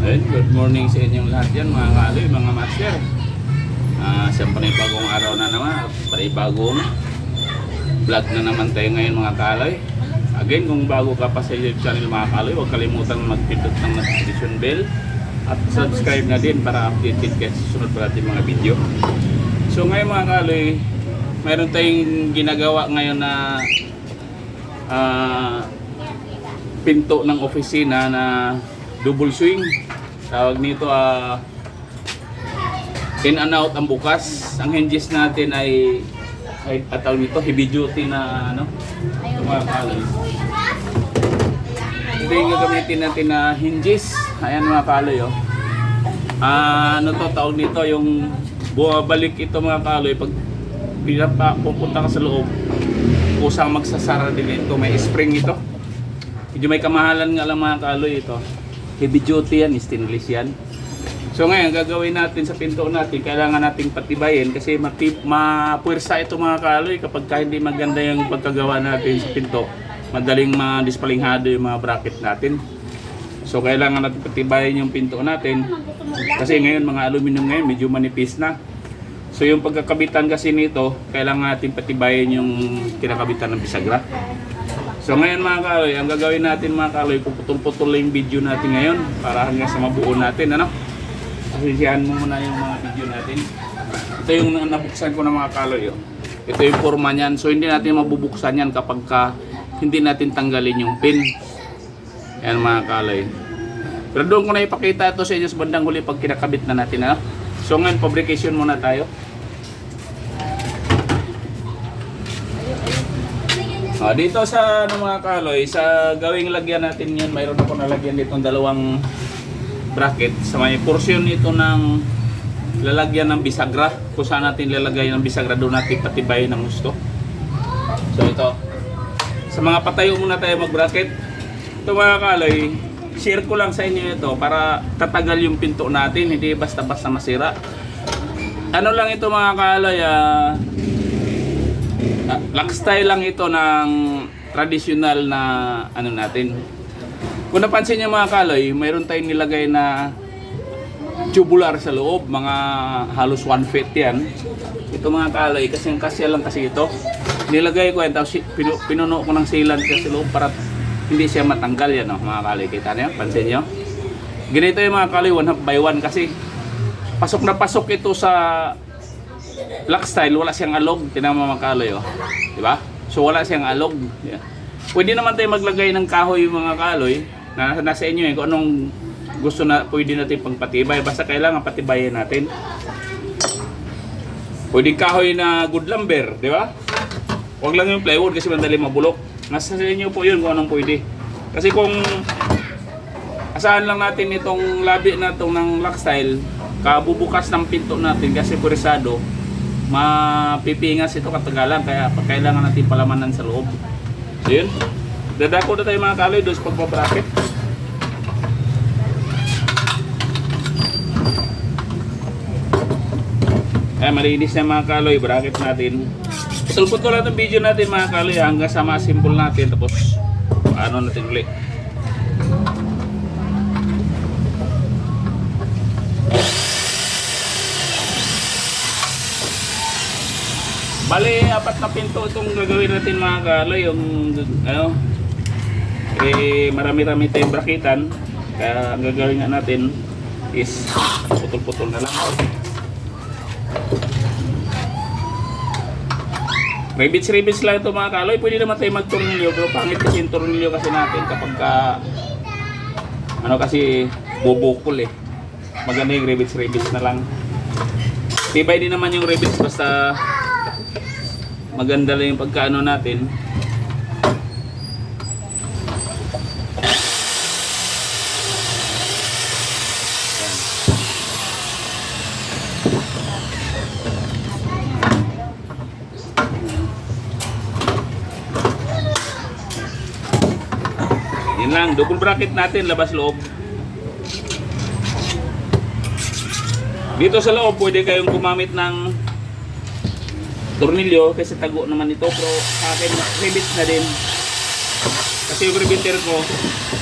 Ayun, good morning sa inyong lahat yan mga kaloy, mga master. Ah, sa panibagong araw na naman, panibagong vlog na naman tayo ngayon mga kaloy. Again, kung bago ka pa sa YouTube channel mga kaloy, huwag kalimutan mag-pindot ng notification bell at subscribe na din para updated kayo sa sunod pa natin mga video. So ngayon mga kaloy, mayroon tayong ginagawa ngayon na ah, pinto ng opisina na double swing. Tawag nito ah in and out ang bukas. Ang hinges natin ay ay at tawag nito heavy duty na ano. Ito yung gagamitin natin na hinges. Ayan mga kaloy oh. Ah, ano to tawag nito yung bumabalik ito mga kaloy pag pinapa, pupunta ka sa loob kusang magsasara din ito may spring ito medyo may kamahalan nga lang mga kaloy ito heavy duty yan stainless yan. So ngayon gagawin natin sa pinto natin kailangan nating patibayin kasi matip, mapwersa ito mga kaloy kapag ka hindi maganda yung pagkagawa natin sa pinto. Madaling madispalinghado yung mga bracket natin. So kailangan natin patibayin yung pinto natin kasi ngayon mga aluminum ngayon medyo manipis na. So yung pagkakabitan kasi nito, kailangan natin patibayin yung kinakabitan ng bisagra. So ngayon mga kaloy, ang gagawin natin mga kaloy, puputol-putol yung video natin ngayon para hanggang sa mabuo natin, ano? Pasisiyahan mo muna yung mga video natin. Ito yung na- nabuksan ko ng mga kaloy, oh. Ito yung forma niyan. So hindi natin mabubuksan yan kapag ka hindi natin tanggalin yung pin. Yan mga kaloy. Pero doon ko na ipakita ito sa inyo sa bandang huli pag kinakabit na natin, ano? So ngayon, fabrication muna tayo. Ah, dito sa ano mga kaloy, sa gawing lagyan natin ngayon, mayroon ako nalagyan dito ng dalawang bracket sa may portion nito ng lalagyan ng bisagra. Kung saan natin lalagay ng bisagra, doon natin patibayin ng gusto. So ito, sa mga patayo muna tayo mag-bracket. Ito mga kaloy, share ko lang sa inyo ito para tatagal yung pinto natin, hindi basta-basta masira. Ano lang ito mga kaloy, ah, ah, lock style lang ito ng traditional na ano natin. Kung napansin niyo mga kaloy, mayroon tayong nilagay na tubular sa loob, mga halos 1 feet yan. Ito mga kaloy, kasi kasya lang kasi ito. Nilagay ko yan, tapos pinuno ko ng sealant sa loob para hindi siya matanggal yan, oh, mga kaloy. Kita niyo? Pansin niyo? Ganito yung mga kaloy, one half by one kasi pasok na pasok ito sa lock style, wala siyang alog. Tinan mo oh. Di ba? So wala siyang alog. Yeah. Pwede naman tayo maglagay ng kahoy mga kaloy na nasa inyo eh kung anong gusto na pwede natin pangpatibay. Basta kailangan patibayin natin. Pwede kahoy na good lumber, di ba? Huwag lang yung plywood kasi madali mabulok. Nasa sa inyo po yun kung anong pwede. Kasi kung asahan lang natin itong labi na itong ng lock style, kabubukas ng pinto natin kasi purisado, mapipingas ito katagalan kaya kailangan natin palamanan sa loob. So yun. Dadako na tayo mga kaloy doon sa pagbabracket. Kaya malinis na mga kaloy, bracket natin. Putol-putol lang itong video natin mga kaloy hanggang sa ma-simple natin tapos paano natin ulit. Bali, apat na pinto itong gagawin natin mga kaloy. Yung, ano, eh, marami-rami tayong brakitan. Kaya ang gagawin nga natin is putol-putol na lang. Ribits-ribits lang ito mga kaloy. Pwede naman tayo magtornilyo. Pero pangit kasi yung tornilyo kasi natin kapag ka, ano kasi bubukol eh. Maganda yung ribits-ribits na lang. Tibay din naman yung ribits basta maganda lang yung pagkaano natin. Yan. Lang, double bracket natin, labas loob. Dito sa loob, pwede kayong gumamit ng tornilyo kasi tago naman ito pero akin rivets na din Kasi yung repeater ko,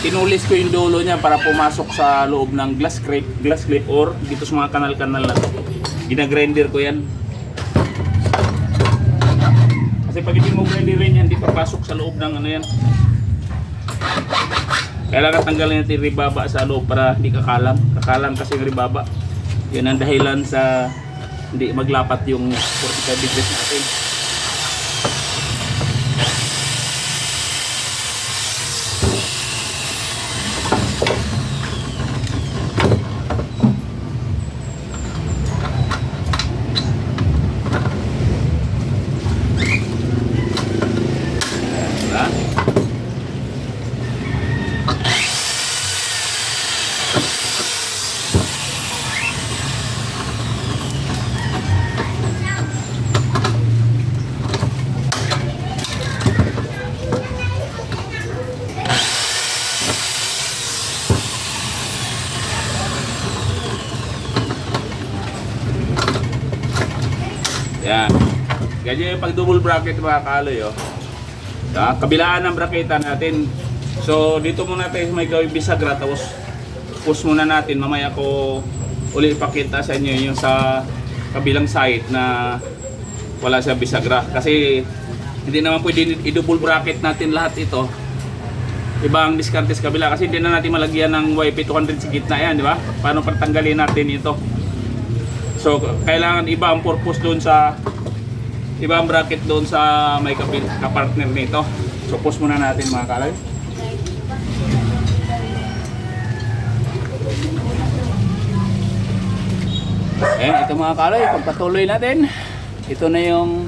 tinulis ko yung dulo niya para pumasok sa loob ng glass clip, glass clip or dito sa mga kanal-kanal na to. Ginagrinder ko yan. Kasi pag hindi mo grinderin yan, hindi papasok sa loob ng ano yan. Kailangan tanggalin natin ribaba sa loob para hindi kakalam. Kakalam kasi yung ribaba. Yan ang dahilan sa hindi maglapat yung 45 degrees natin. Diba? Yan. Yung pag double bracket mga kaloy oh. Sa kabilaan ng braketa natin. So dito muna tayo may gawing bisagra tapos push muna natin. Mamaya ko uli ipakita sa inyo yung sa kabilang side na wala siya bisagra. Kasi hindi naman pwede i-double bracket natin lahat ito. Ibang diskarte sa kabila kasi hindi na natin malagyan ng YP200 sa gitna yan, di ba? Paano patanggalin natin ito? So, kailangan iba ang purpose doon sa iba ang bracket doon sa may kapit kapartner nito. So, push muna natin mga kalay. Eh, ito mga kalay, pagpatuloy natin. Ito na yung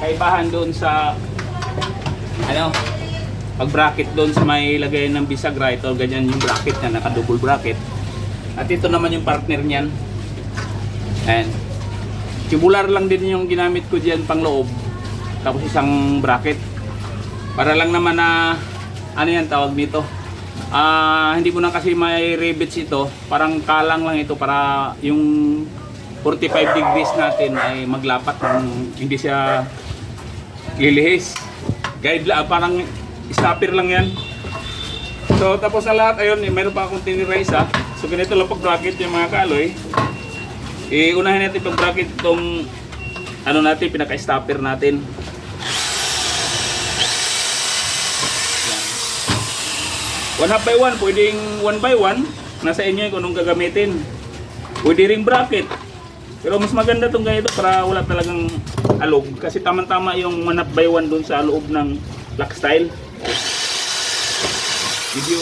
kaibahan doon sa ano, pag bracket doon sa may lagay ng bisagra, ito ganyan yung bracket niya, naka-double bracket. At ito naman yung partner niyan. Ayan. Tubular lang din yung ginamit ko diyan pang loob. Tapos isang bracket. Para lang naman na ano yan tawag dito. Ah, hindi mo na kasi may rivets ito. Parang kalang lang ito para yung 45 degrees natin ay maglapat ng hindi siya lilihis. Guide lang, parang stopper lang yan. So tapos sa lahat ayun, eh, meron pa akong tinira isa. So ganito lang pag bracket yung mga kaloy. Eh, unahin natin pag bracket itong ano natin, pinaka-stopper natin. Yan. One half by one, pwedeng one by one. Nasa inyo kung anong gagamitin. Pwede ring bracket. Pero mas maganda itong ganito para wala talagang alog. Kasi tama-tama yung one half by one dun sa loob ng lock style. Medyo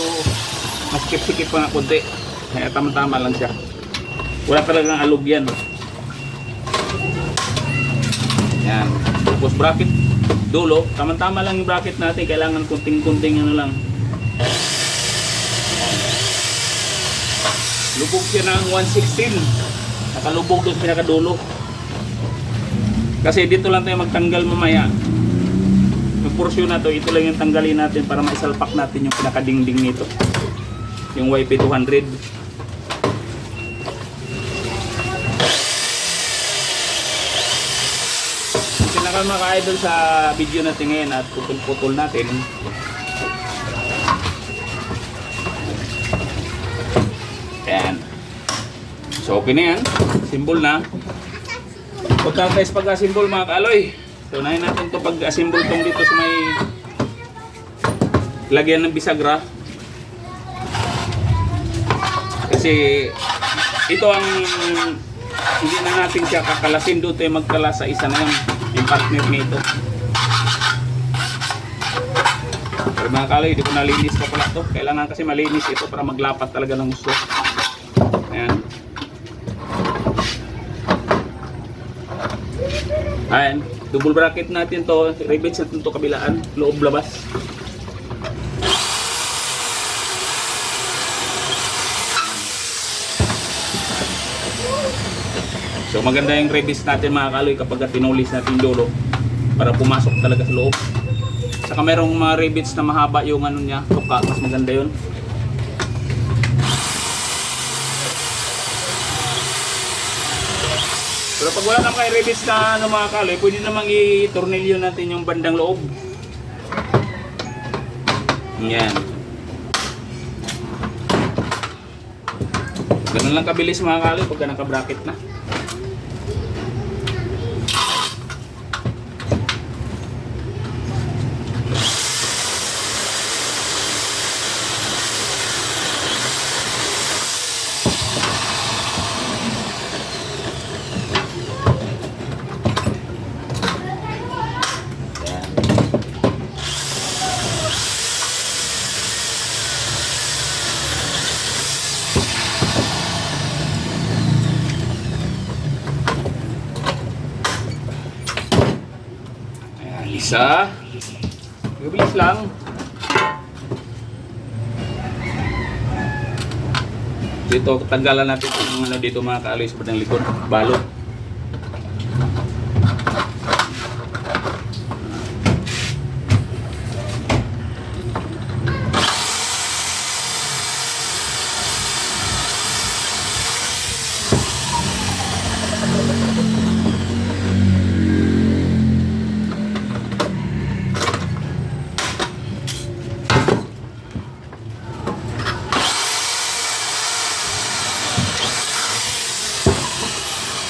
masikip-sikip pa nga konti. Kaya tama-tama lang siya. Wala talagang alog yan. Yan. Tapos bracket dulo. Tama-tama lang yung bracket natin. Kailangan kunting-kunting ano lang. Lubog siya ng 116. Nakalubog doon pinakadulo. Kasi dito lang tayo magtanggal mamaya. Yung porsyon na to, ito lang yung tanggalin natin para maisalpak natin yung pinakadingding nito. Yung YP200. Pinaka mga idol sa video natin ngayon at putol-putol natin. Ayan. So okay na yan. Symbol na. Pagkakais pag-assemble mga kaaloy. So unahin natin to pag-assemble tong dito sa may lagyan ng bisagra. Kasi ito ang hindi na natin siya kakalasin doon tayo magkala sa isa na yung partner nito. Pero mga kalay hindi ko nalinis pa pala to. Kailangan kasi malinis ito para maglapat talaga ng gusto. Ayan. Ayan. Double bracket natin to. Rivets natin to kabilaan. Loob labas So maganda yung release natin mga kaloy kapag tinulis natin dulo para pumasok talaga sa loob. Saka merong mga rivets na mahaba yung ano niya, tuka, mas maganda yun. Pero pag wala naman kayo rivets na ano mga kaloy, pwede namang i-tornilyo natin yung bandang loob. Yan. Ganun lang kabilis mga kaloy pagka naka-bracket na. Isa. Mabilis lang. Dito, tanggalan natin yung ano dito mga kaaloy sa bandang likod. Balot.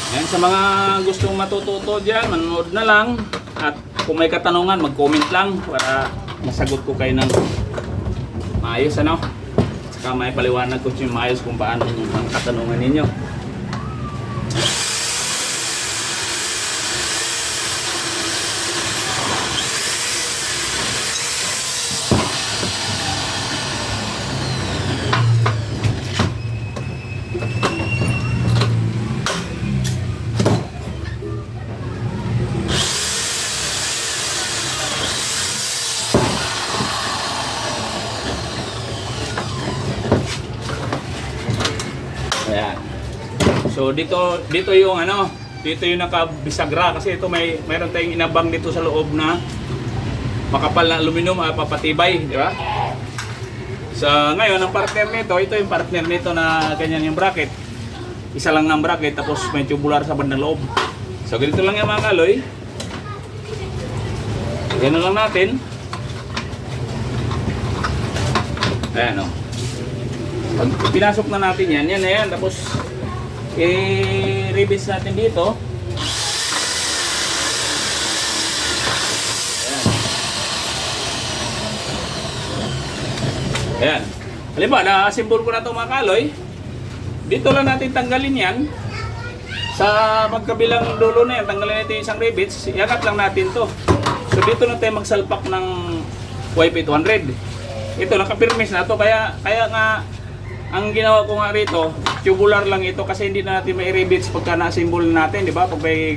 Yan, sa mga gustong matututo dyan, manood na lang. At kung may katanungan, mag-comment lang para masagot ko kayo ng maayos, ano? Saka may paliwanag ko yung maayos kung paano ang katanungan ninyo. Ayan. So dito dito yung ano, dito yung nakabisagra kasi ito may mayroon tayong inabang dito sa loob na makapal na aluminum at papatibay, di ba? Sa ngayon ang partner nito, ito yung partner nito na ganyan yung bracket. Isa lang ng bracket tapos may tubular sa bandang loob. So ganito lang yung mga kaloy. Ganun lang natin. Ayan o. Pag pinasok na natin yan, yan na yan. Tapos, i-release natin dito. Ayan. Ayan. Halimbawa, na-assemble ko na ito mga kaloy. Dito lang natin tanggalin yan. Sa magkabilang dulo na yan, tanggalin natin yung isang rivets. Iangat lang natin to. So dito na tayo magsalpak ng YP200. Ito, nakapirmis na to. Kaya, kaya nga, ang ginawa ko nga rito, tubular lang ito kasi hindi na natin may rivets pagka na-assemble natin, di ba? Pag may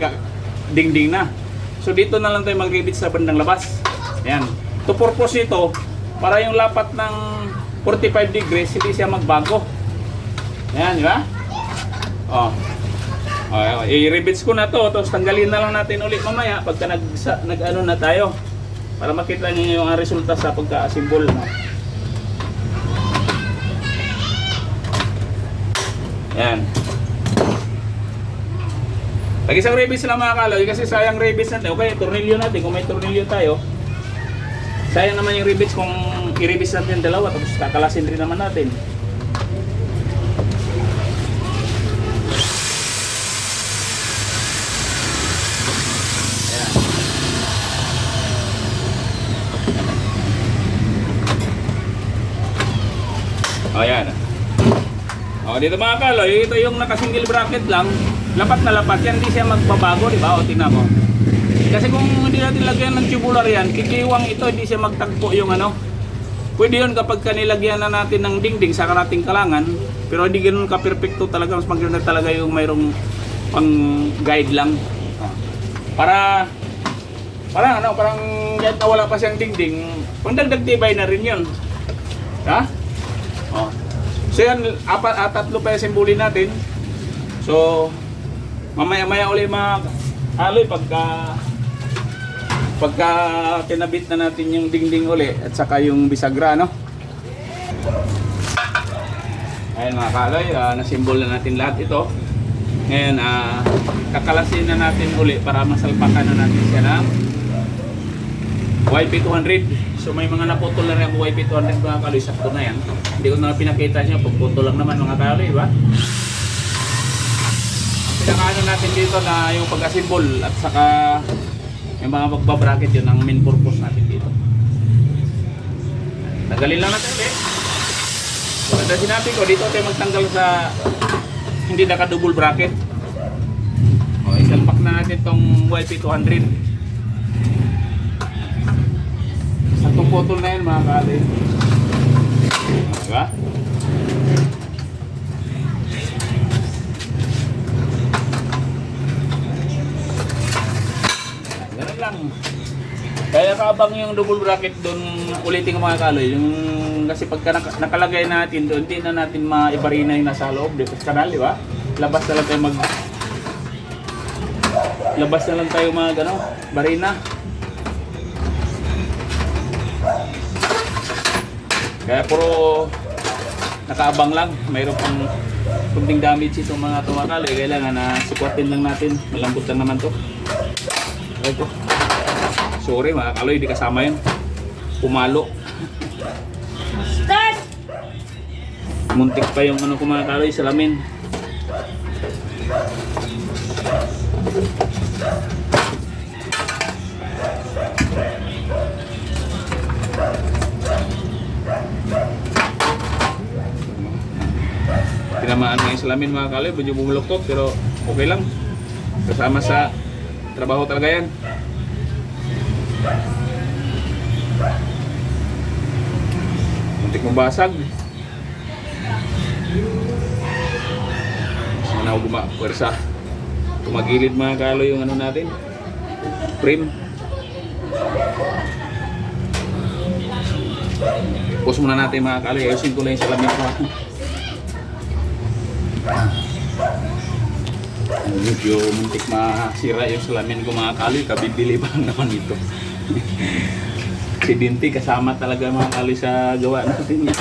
dingding na. So dito na lang tayo mag-rivets sa bandang labas. Ayan. To purpose nito, para yung lapat ng 45 degrees, hindi siya magbago. Ayan, di ba? Oh. Oh, i-rivets ko na to, tapos tanggalin na lang natin ulit mamaya pagka nag, nag ano na tayo. Para makita niyo yung resulta sa pagka-assemble. No? Yan. Pag isang ribis lang mga kaloy, kasi sayang ribis natin. Okay, tornilyo natin. Kung may tornilyo tayo, sayang naman yung ribis kung i-ribis natin yung dalawa, tapos kakalasin rin naman natin. Ayan. O yan. O dito mga kaloy, ito yung naka-single bracket lang. Lapat na lapat yan, hindi siya magbabago, di ba? O tingnan mo. Kasi kung hindi natin lagyan ng tubular yan, kikiwang ito, hindi siya magtagpo yung ano. Pwede yun kapag kanilagyan na natin ng dingding sa karating kalangan, pero hindi ganun ka-perfecto talaga. Mas maganda talaga yung mayroong pang guide lang. Para Parang ano, parang kahit na wala pa siyang dingding, pangdagdag tibay na rin yun. Ha? So yan, apat, at tatlo pa yung simbulin natin. So, mamaya-maya ulit mga aloy pagka pagka kinabit na natin yung dingding uli at saka yung bisagra, no? Ayun mga kaloy, uh, nasimbol na natin lahat ito. Ngayon, ah kakalasin na natin uli para masalpakan na natin siya ng YP200. So may mga naputol na rin ang YP200 mga kaloy. Sakto na yan. Hindi ko na pinakita niya. Pagputol lang naman mga kaloy, ba? Ang pinakaano natin dito na yung pag-assemble at saka yung mga magbabracket yun ang main purpose natin dito. Tanggalin lang natin ulit. Tulad na sinabi ko, dito tayo magtanggal sa hindi naka-double bracket. O, isalpak na natin tong YP200. Putol na yan mga kali. Diba? Ganun lang. Kaya kaabang yung double bracket doon ulitin ko mga kaloy. Yung kasi pagka naka- nakalagay natin doon, hindi na natin maibarina yung nasa loob dito di ba? Labas na lang tayo mag Labas na lang tayo mga gano, barina. Kaya puro nakaabang lang. Mayroon pang kunting damage itong mga tumakali. Kailangan na sukwatin lang natin. Malambot lang naman to. Ito. Sorry mga kaloy, di kasama yun. Pumalo. Start! Muntik pa yung ano ko mga kaloy, salamin. Tinamaan yung salamin mga kaloy, medyo bumuloktot pero okay lang. Kasama sa trabaho talaga yan. Muntik mong basag. Ako guma, pwersa. Tumagilid mga kalo yung ano natin. Prim. Pause muna natin mga kalo. Ayusin ko lang yung salamin ko. Medyo muntik masira yung salamin ko mga kalo. Kabibili pa lang naman ito. Aksidente kasama talaga mga kalo sa gawa natin yan.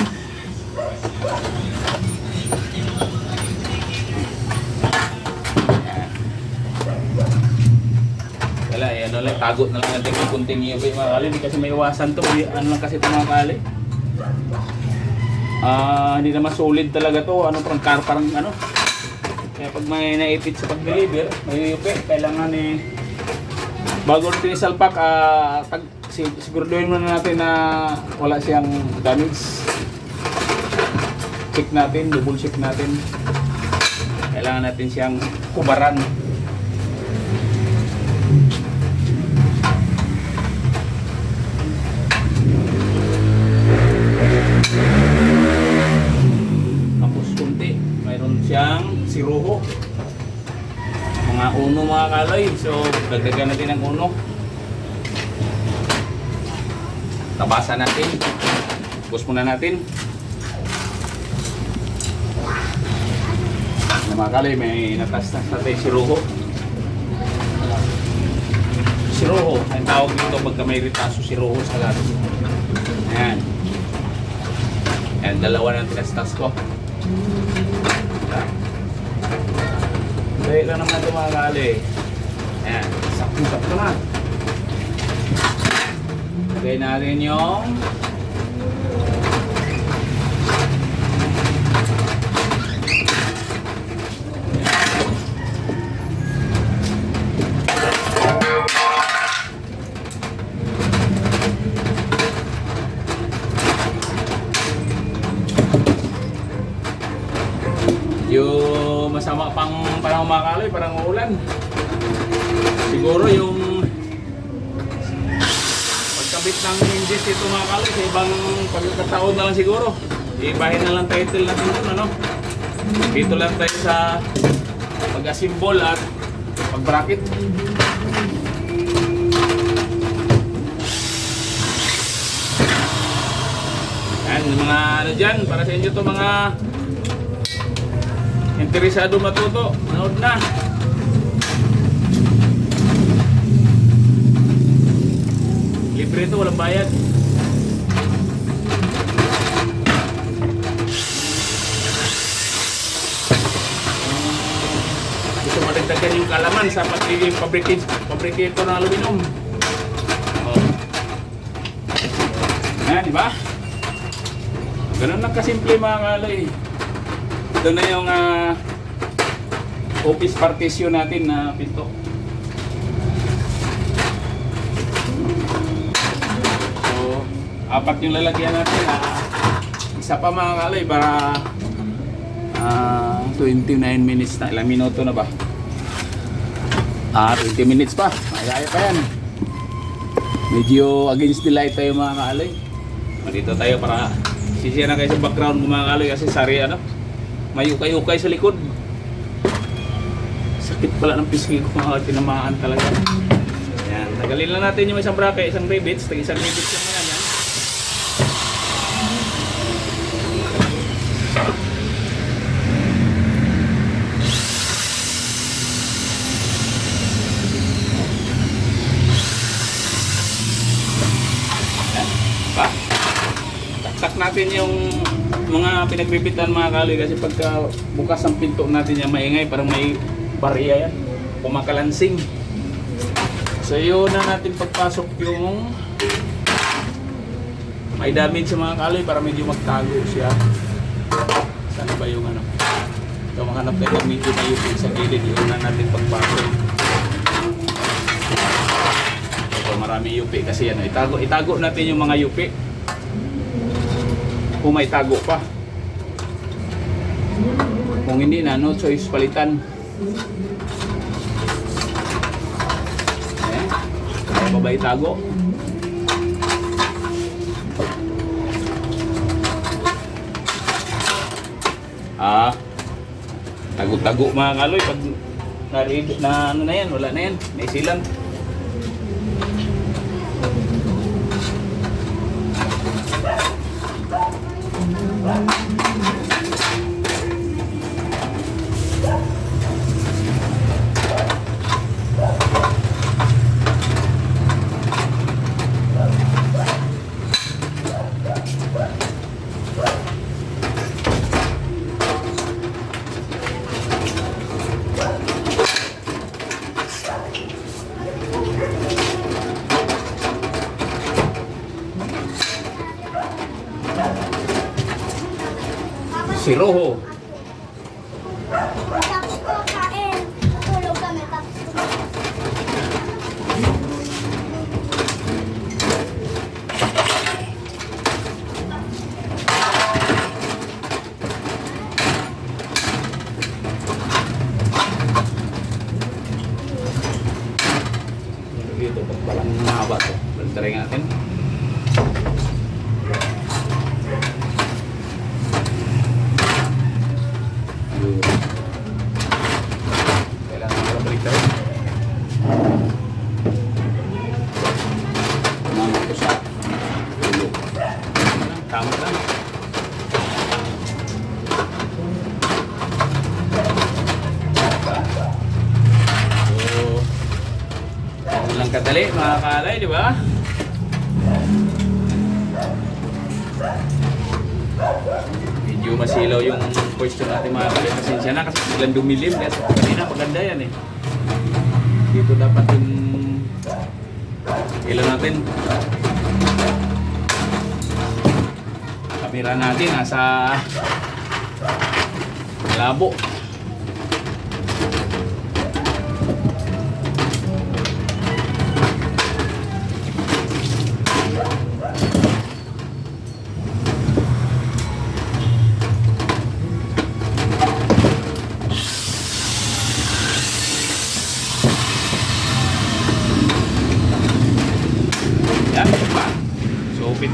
Wala, eh, ano lang, tagot na lang natin yung kunting UV mga kali. Hindi kasi may iwasan to. May- Ano lang kasi ito mga kali. Ah, hindi naman solid talaga to. Ano, parang car, parang ano. Kaya pag may naipit sa pag-deliver, may UV, kailangan eh, bago natin isalpak, ah, tag, sig- siguraduhin muna natin na wala siyang damage. Check natin, double check natin. Kailangan natin siyang kubaran. Tapos kunti, mayroon siyang siruho. Mga uno mga kaloy. So, dagdagan natin ng uno. Tabasan natin. Bus muna natin. Mga kaloy, may natastas natin siruho. Siruho, ang tawag dito pagka may ritaso siruho sa lahat. Ayan. Ayan, dalawa ng tinastas ko. Dahil lang naman kali. Ayan, sakto-sakto na. Lagay natin yung pang parang makaloy, parang ulan. Siguro yung pagkabit ng hinges ito mga kaloy sa ibang pagkakataon na lang siguro. Ibahin na lang title natin dun, ano? Dito lang tayo sa pag-assemble at pag-bracket. Yan, mga ano dyan, para sa inyo to mga interesado matuto, manood na. Libre ito, walang bayad. Gusto madagdagan yung kalaman sa pagiging fabricate, fabricator ng aluminum. Oh. Yan, di ba? Ganun lang kasimple mga kaloy. Ito na yung ah, office partition natin na pinto. So, apat yung lalagyan natin. ah, isa pa mga kaloy para ah, 29 minutes na. Ilang minuto na ba? Ah, 20 minutes pa. Magaya pa yan. Medyo against the light tayo mga kaaloy. Dito tayo para sisiya na kayo sa background mga kaaloy kasi sari ano. May ukay-ukay sa likod. Sakit pala ng pisngi ko mga tinamaan talaga. Yan, tagalin lang natin yung isang bracket, isang rivets, tag isang rivets yan. yan. Yan, pa. Taktak natin yung mga pinagbibitan mga kaloy kasi pagka bukas ang pinto natin yan maingay parang may barya yan. Kumakalansing so yun na natin pagpasok yung may damage sa mga kaloy para medyo magtago siya. Sana ba yung ano? Ito mahanap tayo ng medyo mayupin sa gilid. Yun na natin pagpasok. Ito marami yupi kasi ano itago, itago natin yung mga yupi kung may tago pa. Kung hindi na, no choice palitan. Ayan. Kaya pa ba itago? Ah, tago-tago mga kaloy pag narinig na ano na yan, wala na yan, may silang. Si Cirrojo. Kadali mga kalay, di ba? Medyo masilaw yung pwesto natin mga kalay. Pasensya na kasi biglang dumilim. Kasi kanina maganda yan eh. Dito dapat yung ilaw natin. Kamera natin nasa labo.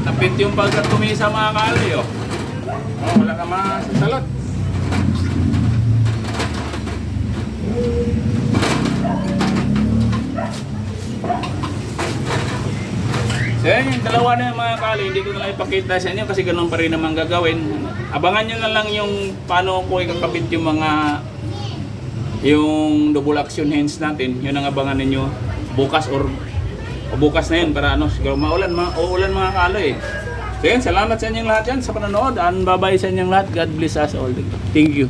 So, pit na pit yung pagkatumi sa mga kaloy, oh. Oh, wala ka masasalot. So, yan yung dalawa na mga kaloy. Hindi ko na lang ipakita sa inyo kasi ganun pa rin naman gagawin. Abangan nyo na lang yung paano ko ikakabit yung mga yung double action hands natin. Yun ang abangan ninyo bukas or o bukas na yun para ano, siguro maulan, ma uulan mga kaloy. So yun, salamat sa inyong lahat yan sa panonood. And bye-bye sa inyong lahat. God bless us all. Thank you.